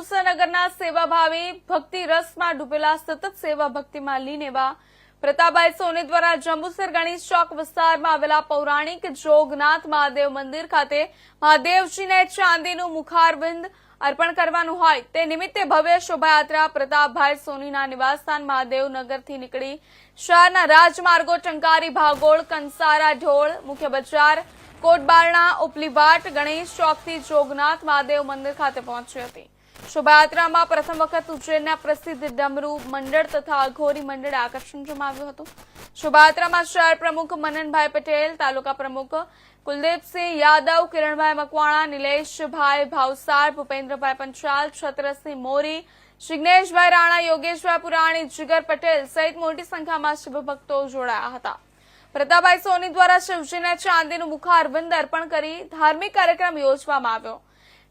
જંબુસરનગરના સેવાભાવે ભક્તિ રસમાં ડૂબેલા સતત સેવા ભક્તિમાં લીન એવા પ્રતાપભાઈ સોની દ્વારા જંબુસર ગણેશ ચોક વિસ્તારમાં આવેલા પૌરાણિક જોગનાથ મહાદેવ મંદિર ખાતે મહાદેવજીને ચાંદીનું મુખારબિંદ અર્પણ કરવાનું હોય તે નિમિત્તે ભવ્ય શોભાયાત્રા પ્રતાપભાઈ સોનીના નિવાસસ્થાન મહાદેવ નગરથી નીકળી. શહેરના રાજમાર્ગો, ટંકારી, ભાગોળ, કંસારા, ઢોળ, મુખ્ય બજાર કોટબારણા ઉપલીવાટ ગણેશ ચોકથી જોગનાથ મહાદેવ મંદિર ખાતે પહોંચી હતી. શોભાયાત્રામાં પ્રથમ વખત ઉજ્જૈનના પ્રસિદ્ધ ડમરૂ મંડળ તથા અઘોરી મંડળે આકર્ષણ જમાવ્યું હતું. શોભાયાત્રામાં શહેર પ્રમુખ મનનભાઈ પટેલ, તાલુકા પ્રમુખ કુલદીપસિંહ યાદવ, કિરણભાઈ મકવાણા, નિલેશભાઈ ભાવસાર, ભૂપેન્દ્રભાઈ પંચાલ, છત્રસિંહ મોરી, જિગ્નેશભાઈ રાણા, યોગેશભાઈ પુરાણી, જીગર પટેલ સહિત મોટી સંખ્યામાં શિવભક્તો જોડાયા હતા. પ્રતાપભાઈ સોની દ્વારા શિવજીને ચાંદીનું મુખારબિંદ અર્પણ કરી ધાર્મિક કાર્યક્રમ યોજવામાં આવ્યો.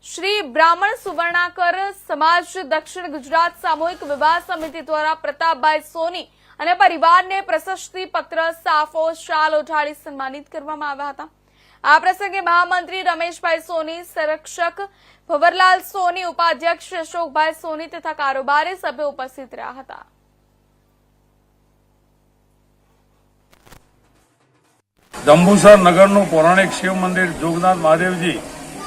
શ્રી બ્રાહ્મણ સુવર્ણાકર સમાજ દક્ષિણ ગુજરાત સામૂહિક વિવાહ સમિતિ દ્વારા પ્રતાપભાઈ સોની અને પરિવારને પ્રશસ્તિ પત્ર, સાફો, શાલ ઓઢાડી સન્માનિત કરવામાં આવ્યા હતા. આ પ્રસંગે મહામંત્રી રમેશભાઈ સોની, સંરક્ષક ભવરલાલ સોની, ઉપાધ્યક્ષ અશોકભાઈ સોની તથા કારોબારી સભ્યો ઉપસ્થિત રહ્યા હતા. જંબુસર નગરનું પૌરાણિક શિવ મંદિર જોગનાથ મહાદેવજી,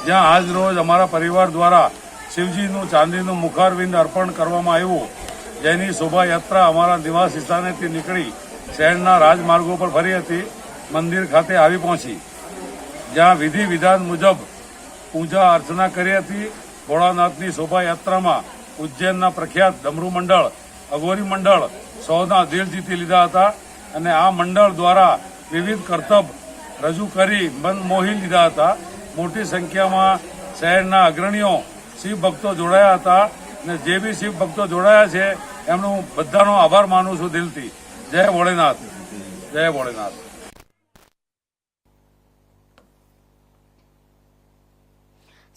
જ્યાં આજ રોજ અમારા પરિવાર દ્વારા શિવજીનું ચાંદીનું મુખારવિંદ અર્પણ કરવામાં આવ્યું. જેની શોભાયાત્રા અમારા નિવાસ સ્થાનેથી નીકળી શહેરના રાજમાર્ગો પર ફરી હતી, મંદિર ખાતે આવી પહોંચી. જ્યાં વિધિ વિધાન મુજબ પૂજા અર્ચના કરી હતી. ભોળાનાથની શોભાયાત્રામાં ઉજ્જૈનના પ્રખ્યાત ડમરૂ મંડળ અઘોરી મંડળ સૌના દિલ જીતી લીધા હતા અને આ મંડળ દ્વારા વિવિધ કરતબ રજૂ કરી મન મોહી લીધા હતા. મોટી સંખ્યામાં શહેરના અગ્રણીઓ શિવ ભક્તો જોડાયા હતા અને જે બી શિવ ભક્તો જોડાયા છે, એમનો બધાનો આભાર માનું છું દિલથી. જય ભોળેનાથ. જય ભોળેનાથ.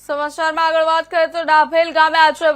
સમાચારમાં આગળ વાત કરીએ તો ડાભેલ ગામે આજે